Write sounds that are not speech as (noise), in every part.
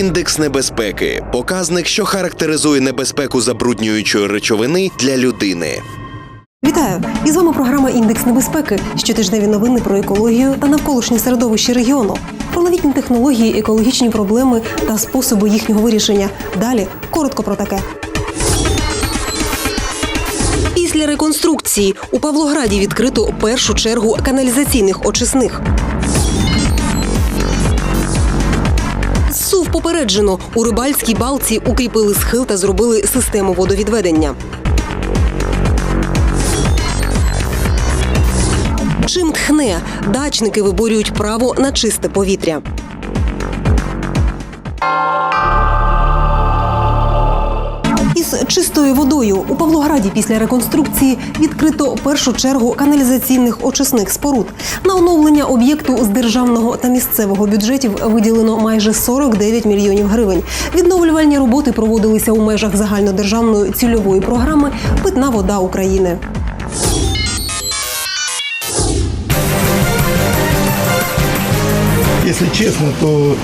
Індекс небезпеки показник, що характеризує небезпеку забруднюючої речовини для людини. Вітаю! І з вами програма Індекс небезпеки. Щотижневі новини про екологію та навколишнє середовище регіону. Про новітні технології, екологічні проблеми та способи їхнього вирішення. Далі коротко про таке. Після реконструкції у Павлограді відкрито першу чергу каналізаційних очисних. Попереджено. У рибальській балці укріпили схил та зробили систему водовідведення. Чим тхне, дачники виборюють право на чисте повітря. Із чистою водою у Павлограді після реконструкції відкрито першу чергу каналізаційних очисних споруд. На оновлення об'єкту з державного та місцевого бюджетів виділено майже 49 мільйонів гривень. Відновлювальні роботи проводилися у межах загальнодержавної цільової програми Питна вода України. Если честно, то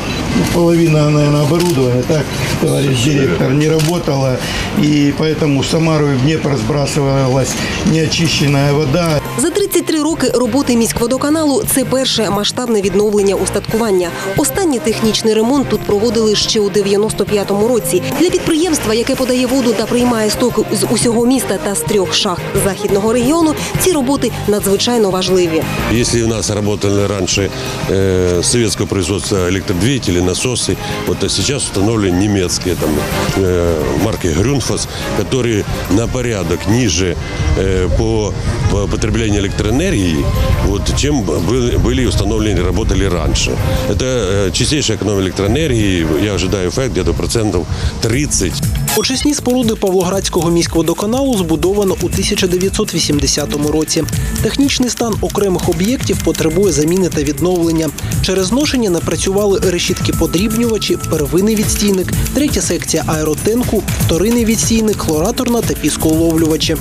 половина, наверное, оборудования, так, товарищ директор, не работала, и поэтому в Самару и в Днепр сбрасывалась неочищенная вода. За 33 роки роботи міськводоканалу це перше масштабне відновлення устаткування. Останній технічний ремонт тут проводили ще у 95-му році. Для підприємства, яке подає воду та приймає стоки з усього міста та з трьох шахт західного регіону, ці роботи надзвичайно важливі. Если у нас работали раньше э, советского производства электродвигатели, насосы, вот а сейчас установлены немецкие там, э, марки Грюнфос, которые на порядок ниже э, по, по потреблению электроэнергии, вот, чем были, были установлены, работали раньше. Это э, чистейшая экономия электроэнергии, я ожидаю эффект где-то процентов 30. Очисні споруди Павлоградського міськводоканалу збудовано у 1980 році. Технічний стан окремих об'єктів потребує заміни та відновлення. Через зношення не працювали решітки подрібнювачі, первинний відстійник, третя секція аеротенку, вторинний відстійник, хлораторна та піскоуловлювачі.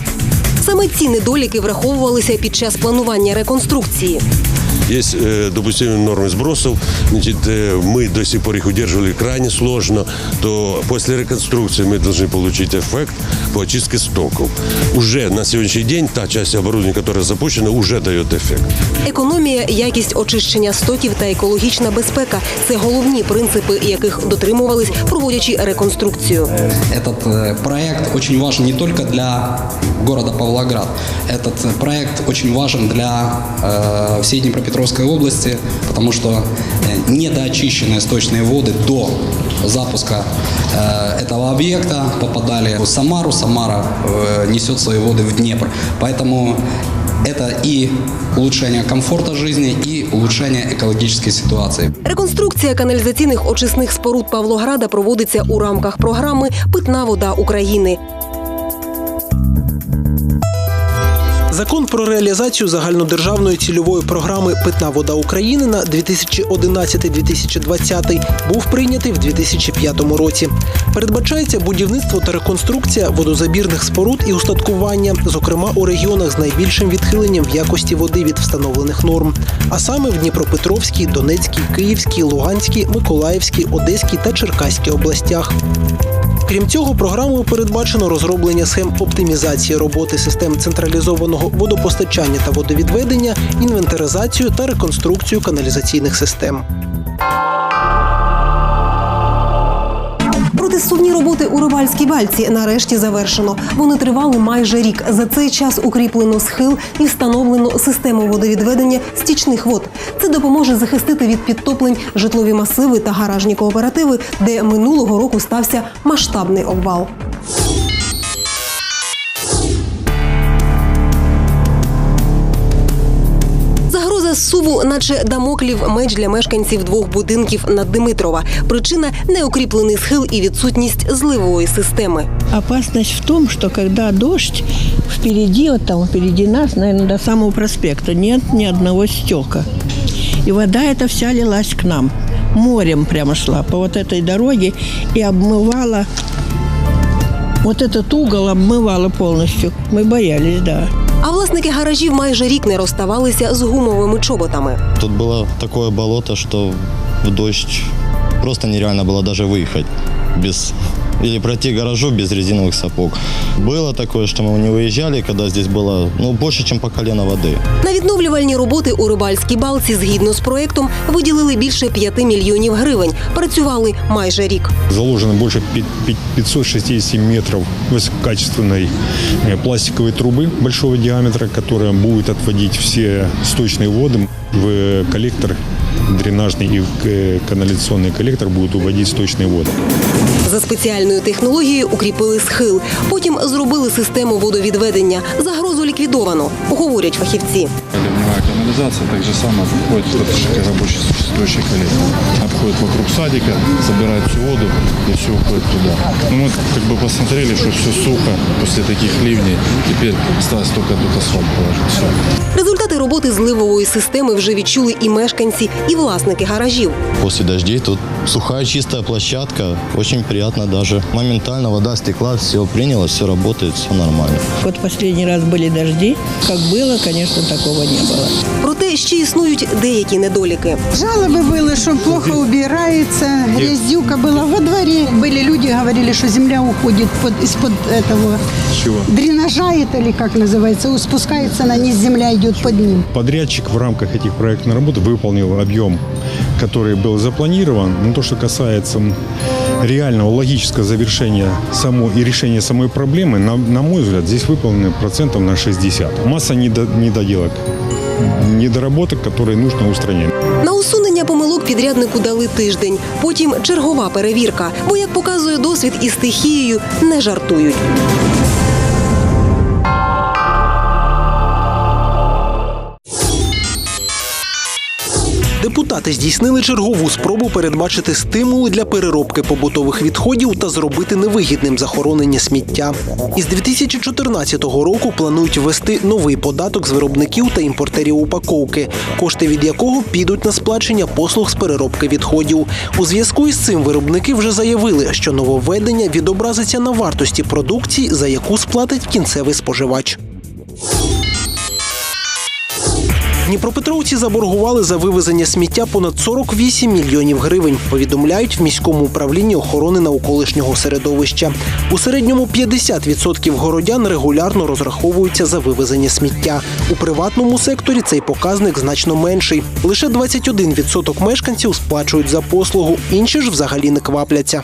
Саме ці недоліки враховувалися під час планування реконструкції. Есть э, допустимые нормы сбросов, значит, э, мы до сих пор их удерживали крайне сложно, то после реконструкции мы должны получить эффект по очистке стоков. Уже на сегодняшний день та часть оборудования, которая запущена, уже дает эффект. Економія, якість очищення стоків та екологічна безпека це головні принципи, яких дотримувались, проводячи реконструкцію. Этот э, проект очень важен не только для города Павлоград. Этот э, проект очень важен для э, всей Днепропетровской области, потому что э, недоочищенные сточные воды до запуска э, этого объекта попадали в Самару. Самара э, несет свои воды в Днепр. Поэтому это и улучшение комфорта жизни, и улучшение экологической ситуации. Реконструкція каналізаційних очисних споруд Павлограда проводиться у рамках програми Питна вода України. Закон про реалізацію загальнодержавної цільової програми Питна вода України на 2011-2020 був прийнятий в 2005 році. Передбачається будівництво та реконструкція водозабірних споруд і устаткування, зокрема у регіонах з найбільшим відхиленням в якості води від встановлених норм, а саме в Дніпропетровській, Донецькій, Київській, Луганській, Миколаївській, Одеській та Черкаській областях. Крім цього, програмою передбачено розроблення схем оптимізації роботи систем централізованого водопостачання та водовідведення, інвентаризацію та реконструкцію каналізаційних систем. Протисувні роботи у Ривальській бальці нарешті завершено. Вони тривали майже рік. За цей час укріплено схил і встановлено систему водовідведення стічних вод. Це допоможе захистити від підтоплень житлові масиви та гаражні кооперативи, де минулого року стався масштабний обвал. Загроза зсуву, наче дамоклів меч для мешканців двох будинків на Димитрова. Причина неукріплений схил і відсутність зливової системи. Опасность в том, что когда дождь, впереди, вот там впереди нас, наверное, до самого проспекта, нет ни одного стека. И вода эта вся лилась к нам. Морем прямо шла по вот этой дороге и обмывала Вот этот угол обмывало полностью. Мы боялись, да. А власники гаражів майже рік не розставалися з гумовими чоботами. Тут было такое болото, что в дождь просто нереально было даже выехать без или пройти гаражу без резиновых сапог. Было такое, что мы не выезжали, когда здесь было ну, больше, чем по колено воды. На відновлювальні роботи у рибальській балці згідно з проектом виділили більше 5 мільйонів гривень. Працювали майже рік. Заложено больше пи- пи- 560 метров высококачественной э, пластиковой трубы большого диаметра, которая будет отводить все сточные воды в коллектор дренажный и в э, канализационный коллектор будут уводить сточные воды. За спеціальною технологією укріпили схил. Потім зробили систему водовідведення. Загрозу ліквідовано, говорять фахівці Ливневая канализация так же само входит в этот рабочий существующий коллектор. Обходит вокруг садика, забирает всю воду и все уходит туда. Ну, мы как бы посмотрели, что все сухо после таких ливней. Теперь осталось только тут асфальт положить. Все. Результати роботи зливової системи вже відчули і мешканці, і власники гаражів. После дождей тут сухая чистая площадка, очень приятно даже. Моментально вода стекла, все принялось, все работает, все нормально. Вот последний раз были дожди. Как было, конечно, такого не было. Проте ще існують деякі недоліки. Жалобы было, что плохо убирается, грязюка была. Во дворе были люди, говорили, что земля уходит под, из-под этого Чего? дренажа, это или как называется, спускается на низ, земля идет под ним. Подрядчик в рамках этих проектных работ выполнил объем, который был запланирован. Но то, что касается м, реального логического завершения само, и решения самой проблемы, на, на мой взгляд, здесь выполнено процентов на 60. Масса недо- недоделок, недоработок, которые нужно устранять. На усунення помилок підряднику дали тиждень. Потім чергова перевірка. Бо, як показує досвід із стихією, не жартують. Депутати здійснили чергову спробу передбачити стимули для переробки побутових відходів та зробити невигідним захоронення сміття. Із 2014 року планують ввести новий податок з виробників та імпортерів упаковки, кошти від якого підуть на сплачення послуг з переробки відходів. У зв'язку із цим виробники вже заявили, що нововведення відобразиться на вартості продукції, за яку сплатить кінцевий споживач. Дніпропетровці заборгували за вивезення сміття понад 48 мільйонів гривень. Повідомляють в міському управлінні охорони навколишнього середовища. У середньому 50% городян регулярно розраховуються за вивезення сміття. У приватному секторі цей показник значно менший. Лише 21% мешканців сплачують за послугу, інші ж взагалі не квапляться.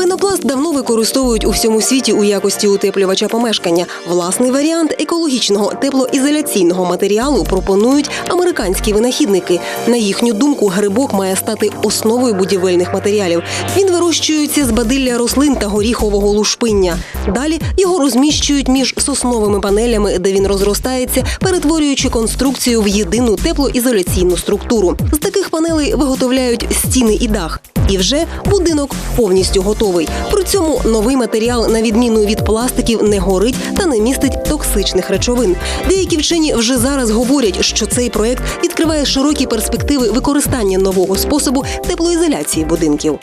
Пенопласт давно використовують у всьому світі у якості утеплювача помешкання. Власний варіант екологічного теплоізоляційного матеріалу пропонують американські винахідники. На їхню думку, грибок має стати основою будівельних матеріалів. Він вирощується з бадилля рослин та горіхового лушпиння. Далі його розміщують між сосновими панелями, де він розростається, перетворюючи конструкцію в єдину теплоізоляційну структуру. З таких панелей виготовляють стіни і дах. І вже будинок повністю готовий. При цьому новий матеріал, на відміну від пластиків, не горить та не містить токсичних речовин. Деякі вчені вже зараз говорять, що цей проект відкриває широкі перспективи використання нового способу теплоізоляції будинків.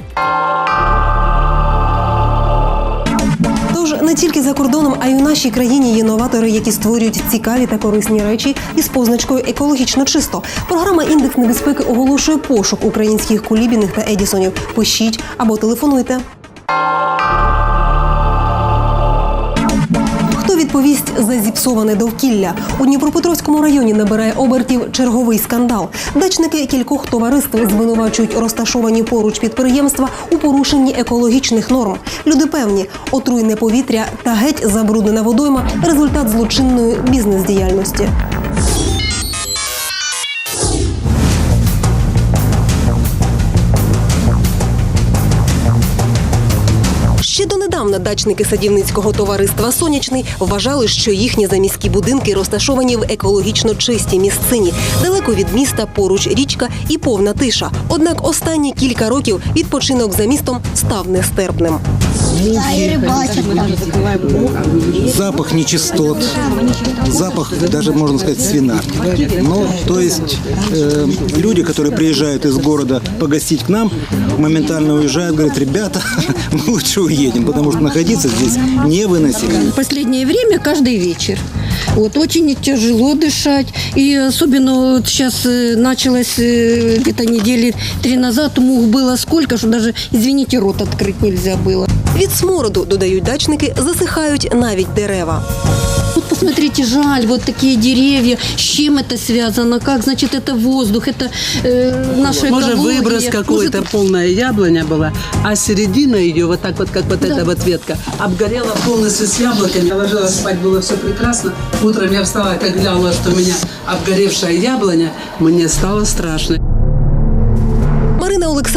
Не тільки за кордоном, а й у нашій країні є новатори, які створюють цікаві та корисні речі із позначкою екологічно чисто. Програма індекс небезпеки оголошує пошук українських кулібіних та едісонів. Пишіть або телефонуйте. Відповість за зіпсоване довкілля? У Дніпропетровському районі набирає обертів черговий скандал. Дачники кількох товариств звинувачують розташовані поруч підприємства у порушенні екологічних норм. Люди певні, отруйне повітря та геть забруднена водойма результат злочинної бізнес-діяльності. Ще донедавна Віднедавна дачники садівницького товариства Сонячний вважали, що їхні заміські будинки розташовані в екологічно чистій місцині, далеко від міста, поруч річка і повна тиша. Однак останні кілька років відпочинок за містом став нестерпним. запах нечистот, запах даже, можно сказать, свинарки. Ну, то есть э, люди, которые приезжают из города погостить к нам, моментально уезжают, говорят, ребята, (laughs) мы лучше уедем, потому что находиться здесь невыносимо. В последнее время каждый вечер. Вот очень тяжело дышать. И особенно вот сейчас э, началось э, где-то недели три назад, мух было сколько, что даже, извините, рот открыть нельзя было. Від смороду, додають дачники, засихають навіть дерева. Вот посмотрите, жаль, вот такие деревья. С чем это связано? Как, значит, это воздух, это э, наша Может, экология. выброс какой-то, Может, полная яблоня была, а середина ее, вот так вот, как вот эта вот ветка, обгорела полностью с яблоками. Ложилась спать, было все прекрасно. Утром я встала, как глянула, что у меня обгоревшая яблоня, мне стало страшно.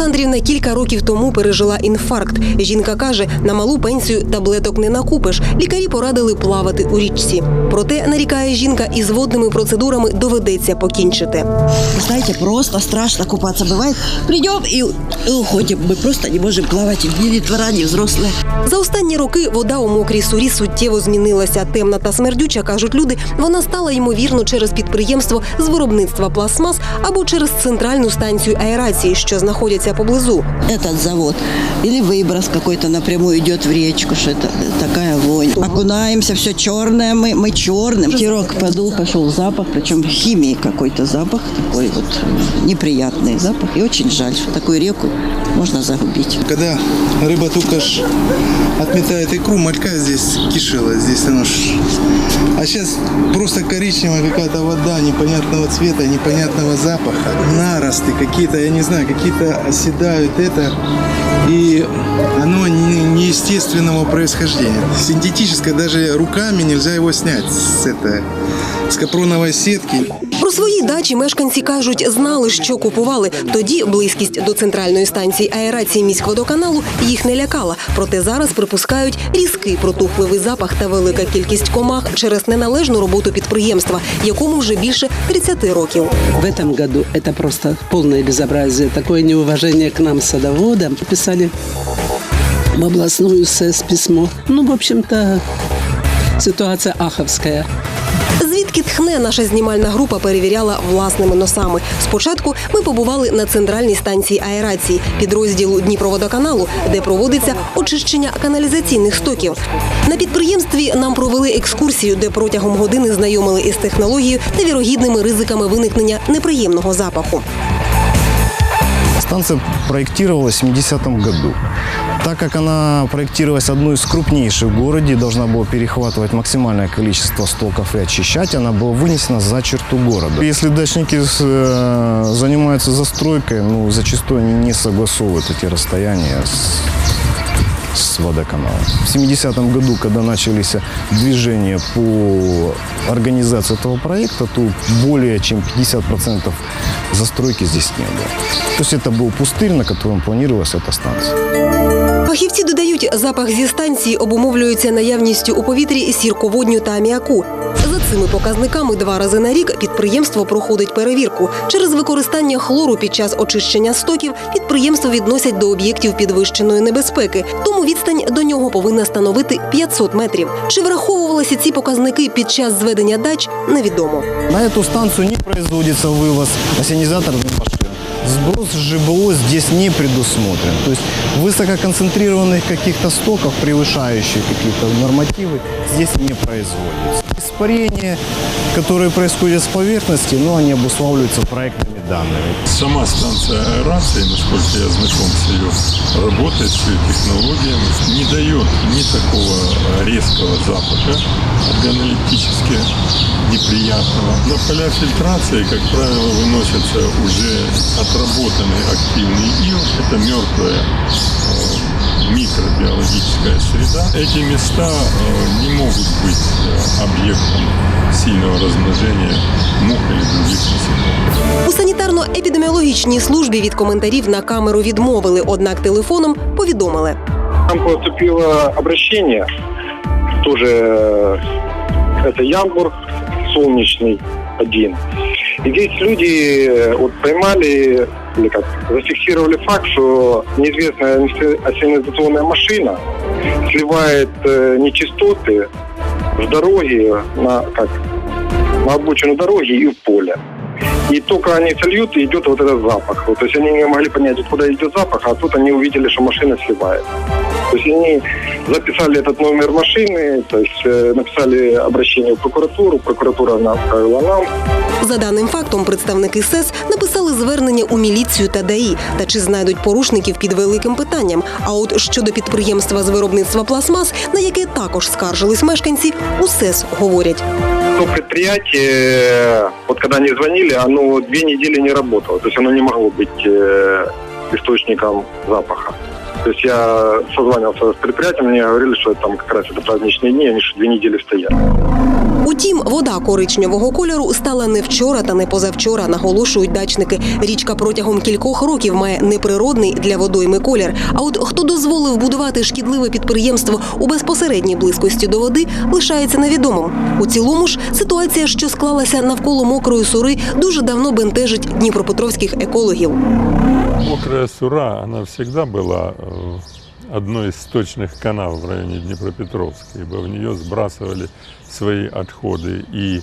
Марина Олександрівна кілька років тому пережила інфаркт. Жінка каже, на малу пенсію таблеток не накупиш. Лікарі порадили плавати у річці. Проте нарікає жінка, із водними процедурами доведеться покінчити. Знаете, просто страшно купаться бывает. Придем и, и уходим. Мы просто не можем плавать. Ни детвора, ни взрослые. За останні роки вода у мокрій сурі суттєво змінилася. Темна та смердюча, кажуть люди, вона стала ймовірно через підприємство з виробництва пластмас або через центральну станцію аерації, що знаходяться поблизу. Этот завод. Или выброс какой-то напрямую идет в речку, что это такая вонь. Окунаемся, все черное, мы, мы черным. Кирок подул, пошел запах, причем химии какой-то запах, такой вот неприятный запах. И очень жаль, что такую реку можно загубить. Когда рыба только ж отметает икру, малька здесь кишела, здесь оно ж... А сейчас просто коричневая какая-то вода непонятного цвета, непонятного запаха. Наросты какие-то, я не знаю, какие-то оседают это И оно не- неестественного происхождения. Синтетическое, даже руками нельзя его снять с, это, с капроновой сетки. Про свої дачі мешканці кажуть, знали, що купували. Тоді близькість до центральної станції аерації міськводоканалу їх не лякала. Проте зараз припускають різкий протухливий запах та велика кількість комах через неналежну роботу підприємства, якому вже більше 30 років. В этом году это просто полное безобразие, такое неуважение к нам, садоводам. Писали в областную СЭС письмо. Ну, в общем-то, ситуация аховская. Звідки тхне наша знімальна група перевіряла власними носами. Спочатку ми побували на центральній станції аерації підрозділу Дніпроводоканалу, де проводиться очищення каналізаційних стоків. На підприємстві нам провели екскурсію, де протягом години знайомили із технологією та вірогідними ризиками виникнення неприємного запаху. Станция проектировалась в 70-м году. Так как она проектировалась одной из крупнейших в городе, должна была перехватывать максимальное количество стоков и очищать, она была вынесена за черту города. Если дачники э, занимаются застройкой, ну, зачастую они не согласовывают эти расстояния с с водоканалом. В 70-м году, когда начались движения по организации этого проекта, то более чем 50% застройки здесь не было. То есть это был пустырь, на котором планировалась эта станция. Фахівці додають, запах зі станції обумовлюється наявністю у повітрі сірководню та аміаку. За цими показниками два рази на рік підприємство проходить перевірку. Через використання хлору під час очищення стоків підприємство відносять до об'єктів підвищеної небезпеки. Тому відстань до нього повинна становити 500 метрів. Чи враховувалися ці показники під час зведення дач, невідомо. На эту станцию не производится вывоз ассенизаторных машин. Сброс ЖБО здесь не предусмотрен. То есть высококонцентрированных каких-то стоков, превышающих какие-то нормативы, здесь не производится. Испарения, которые происходят с поверхности, ну, они обуславливаются проектными данными. Сама станция аэрации, насколько я знаком с ее работой, с ее технологиями, не дает ни такого резкого запаха органолептически неприятного. На поля фильтрации, как правило, выносится уже отработанный активный ил. Это мертвая э, микробиологическая среда. Эти места э, не могут быть э, объектом сильного размножения мух или других насекомых. У санітарно-епідеміологічній службі від коментарів на камеру відмовили, однак телефоном повідомили. Нам поступило обращение, тоже э, это Ямбург, солнечный один. И здесь люди э, вот поймали, или как, зафиксировали факт, что неизвестная ассенизационная машина сливает э, нечистоты в дороге, на, как, на обочину дороги и в поле. И только они сольют, и идет вот этот запах. Вот, то есть они не могли понять, откуда идет запах, а тут они увидели, что машина сливает. То есть они записали этот номер машины, то есть э, написали обращение в прокуратуру, прокуратура направила нам. За даним фактом, представники СЕС написали звернення у міліцію та ДАІ. Та чи знайдуть порушників під великим питанням. А от щодо підприємства з виробництва пластмас, на яке також скаржились мешканці, у СЕС говорять. То предприятие, вот когда они звонили, оно две недели не работало. То есть оно не могло быть э, источником запаха. То есть я созванивался с предприятием, мне говорили, что там как раз это праздничные дни, они же две недели стоят. Утім, вода коричневого кольору стала не вчора та не позавчора, наголошують дачники. Річка протягом кількох років має неприродний для водойми колір. А от хто дозволив будувати шкідливе підприємство у безпосередній близькості до води, лишається невідомим. У цілому ж ситуація, що склалася навколо мокрої сури, дуже давно бентежить дніпропетровських екологів. Мокрая сура, она всегда была э, одной из сточных канав в районе Днепропетровска, ибо в нее сбрасывали свои отходы и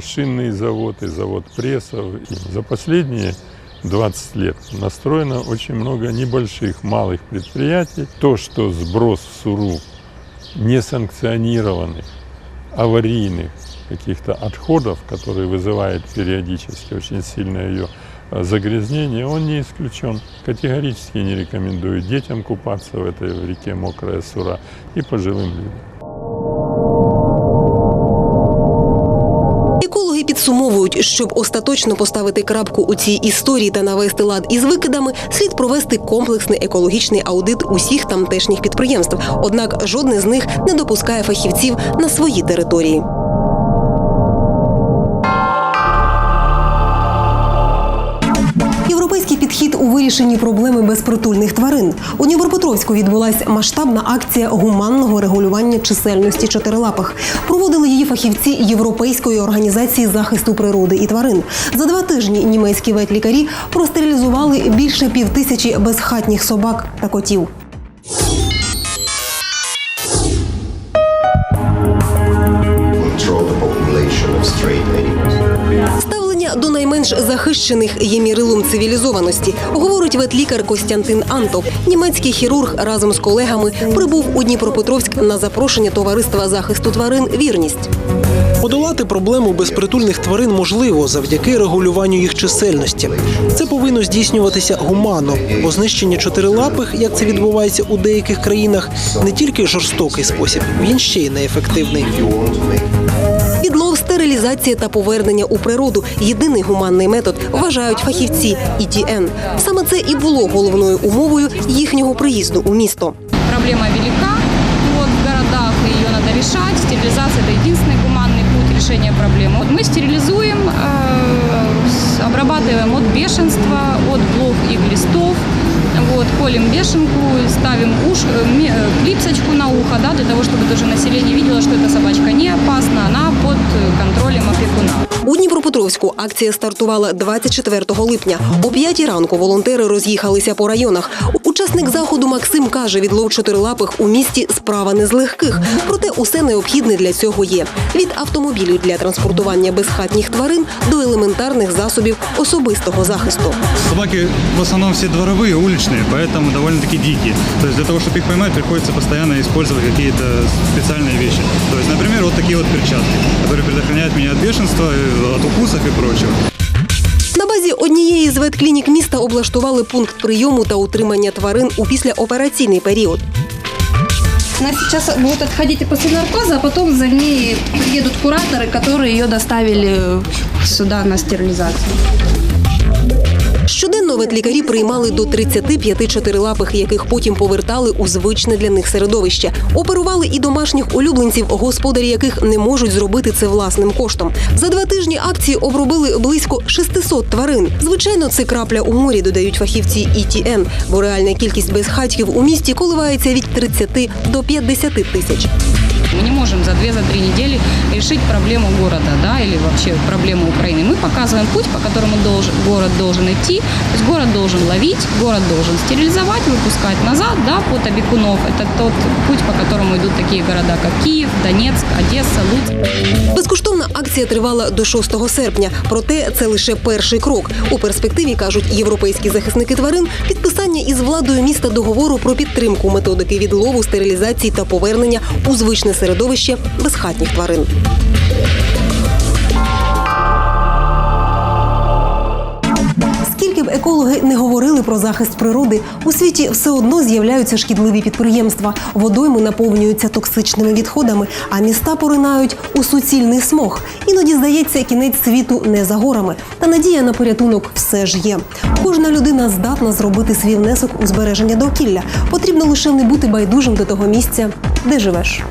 шинный завод, и завод прессов. И за последние 20 лет настроено очень много небольших, малых предприятий. То, что сброс в суру несанкционированных, аварийных каких-то отходов, которые вызывают периодически очень сильное ее э, загрязнение, он не исключен. Категорически не рекомендую детям купаться в этой реке Мокрая Сура и пожилым людям. Екологи підсумовують, щоб остаточно поставити крапку у цій історії та навести лад із викидами, слід провести комплексний екологічний аудит усіх тамтешніх підприємств. Однак жодне з них не допускає фахівців на свої території. Європейський підхід у вирішенні проблеми безпритульних тварин. У Дніпропетровську відбулася масштабна акція гуманного регулювання чисельності чотирилапих. Проводили її фахівці Європейської організації захисту природи і тварин. За два тижні німецькі ветлікарі простерилізували більше півтисячі безхатніх собак та котів. Захищених є мірилом цивілізованості, говорить ветлікар Костянтин Антов. Німецький хірург разом з колегами прибув у Дніпропетровськ на запрошення товариства захисту тварин Вірність. Подолати проблему безпритульних тварин можливо завдяки регулюванню їх чисельності. Це повинно здійснюватися гуманно, бо знищення чотирилапих, як це відбувається у деяких країнах, не тільки жорстокий спосіб, він ще й неефективний. Підлов, стерилізація та повернення у природу єдиний гуманний метод, вважають фахівці ІТН. Саме це і було головною умовою їхнього приїзду у місто. Проблема велика вот, в городах, и ее надо решать. Стерилизация – это единственный гуманный путь решения проблемы. Вот мы стерилизуем, э, с- обрабатываем от бешенства, от блох и глистов, вот, колем бешенку, ставим уш, э, ме- э, клипсочку на ухо, да, для того, чтобы тоже население видело, что эта собачка не опасна, она под э, контролем опекуна. У Дніпропетровську акція стартувала 24 липня. О 5 ранку волонтери роз'їхалися по районах. Учасник заходу Максим каже, відлов чотирилапих у місті справа не з легких. Проте усе необхідне для цього є: від автомобілів для транспортування безхатніх тварин до елементарних засобів особистого захисту. Собаки в основном все дворовые, уличные, поэтому довольно-таки дикие. То есть для того, чтобы их поймать, приходится постоянно использовать какие-то специальные вещи. То есть, например, вот такие вот перчатки, которые предохраняют меня от бешенства, э, от укусов и прочего. На базі однієї з ветклінік міста облаштували пункт прийому та утримання тварин у післяопераційний період. Она сейчас будет отходить после наркоза, а потом за ней приедут кураторы, которые ее доставили сюда на стерилизацию. Щоденно ветлікарі приймали до 35 чотирилапих, яких потім повертали у звичне для них середовище. Оперували і домашніх улюбленців, господарі яких не можуть зробити це власним коштом. За два тижні акції обробили близько 600 тварин. Звичайно, це крапля у морі, додають фахівці ІТН, бо реальна кількість безхатьків у місті коливається від 30 до 50 тисяч. Мы не можем за 2-3 недели решить проблему города, да, или вообще проблему Украины. Мы показываем путь, по которому должен, город должен идти. То есть город должен ловить, город должен стерилизовать, выпускать назад, да, под опекунов. Это тот путь, по которому идут такие города, как Киев, Донецк, Одесса, Луцк. Безкоштовна акція тривала до 6 серпня. Проте це лише перший крок. У перспективі кажуть європейські захисники тварин підписання із владою міста договору про підтримку методики відлову, стерилізації та повернення у звичне середовище безхатніх тварин. Скільки б екологи не говорили про захист природи, у світі все одно з'являються шкідливі підприємства. Водойми наповнюються токсичними відходами, а міста поринають у суцільний смог. Іноді здається, кінець світу не за горами. Та надія на порятунок все ж є. Кожна людина здатна зробити свій внесок у збереження довкілля. Потрібно лише не бути байдужим до того місця, де живеш.